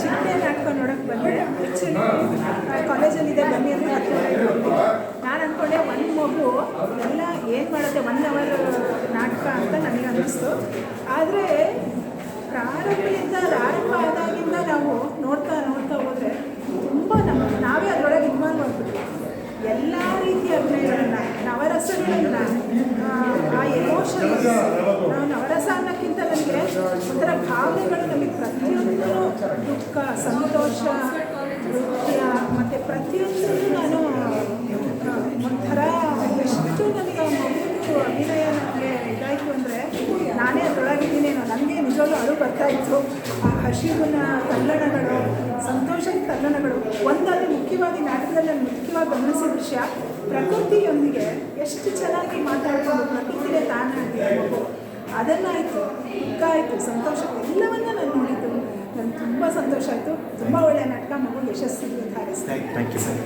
ಚಿಕ್ಕನೇ ನಾಟಕ ನೋಡೋಕೆ ಬಂದೆ ಕಾಲೇಜಲ್ಲಿ ಇದೆ ಬನ್ನಿ ಅಂದರೆ ಹತ್ತು ನಾನು ಅಂದ್ಕೊಂಡೆ ಒಂದು ಮಗು ಎಲ್ಲ ಏನು ಮಾಡುತ್ತೆ ಒನ್ ಅವರ್ ನಾಟಕ ಅಂತ ನನಗೆ ಅನ್ನಿಸ್ತು ಆದರೆ ಪ್ರಾರಂಭದಿಂದ ಆರಂಭ ಆದಾಗಿಂದ ನಾವು ನೋಡ್ತಾ ನೋಡ್ತಾ ಹೋದರೆ ತುಂಬ ನಮ್ಮ ನಾವೇ ಅದರೊಳಗೆ ಇನ್ವಾಲ್ವ್ ಆಗ್ಬಿಟ್ವಿ ಎಲ್ಲ ರೀತಿಯ ಅಭಿನಯಗಳನ್ನು, ನವರಸಗಳನ್ನು, ಆ ಎಮೋಷನ್ಸ್ ನಾವು ನವರಸ ಅನ್ನೋಕ್ಕಿಂತ ನನಗೆ ಒಂಥರ ಭಾವನೆಗಳು ನಮಗೆ ಪ್ರತಿಯೊಂದು ದುಃಖ ಸಂತೋಷ ನೃತ್ಯ ಮತ್ತು ಪ್ರತಿಯೊಂದನ್ನು ನಾನು, ಒಂಥರ ಎಷ್ಟು ನನಗೆ ಮಗು ಅಭಿನಯ ನನಗೆ ಇದಾಯಿತು ಅಂದರೆ ನಾನೇ ಅದರೊಳಗಿದ್ದೀನೇನೋ ನನಗೆ ನಿಜವಾಗ್ಲೂ ಅಳು ಬರ್ತಾ ಇತ್ತು. ಆ ಹಸಿವಿನ ತಲ್ಲಣಗಳು, ಸಂತೋಷದ ತಲ್ಲಣಗಳು ಒಂದಾದ್ರೆ ಮುಖ್ಯವಾಗಿ ನಾಟಕದಲ್ಲಿ ನಾನು ಮುಖ್ಯವಾಗಿ ಗಮನಿಸಿದ ವಿಷಯ, ಪ್ರಕೃತಿಯೊಂದಿಗೆ ಎಷ್ಟು ಚೆನ್ನಾಗಿ ಮಾತಾಡ್ಕೊಂಡು ಪ್ರಕೃತಿಗೆ ತಾನಾಗಿ ಮಗು ಅದನ್ನಾಯಿತು, ದುಃಖ ಆಯಿತು, ಸಂತೋಷ ಎಲ್ಲವನ್ನ ನಾನು ನೋಡಿದ್ದು ನನಗೆ ತುಂಬ ಸಂತೋಷ ಆಯ್ತು. ತುಂಬಾ ಒಳ್ಳೆಯ ನಾಟಕ ಮಗು ಯಶಸ್ಸಿಗೆ ಥ್ಯಾಂಕ್ ಯು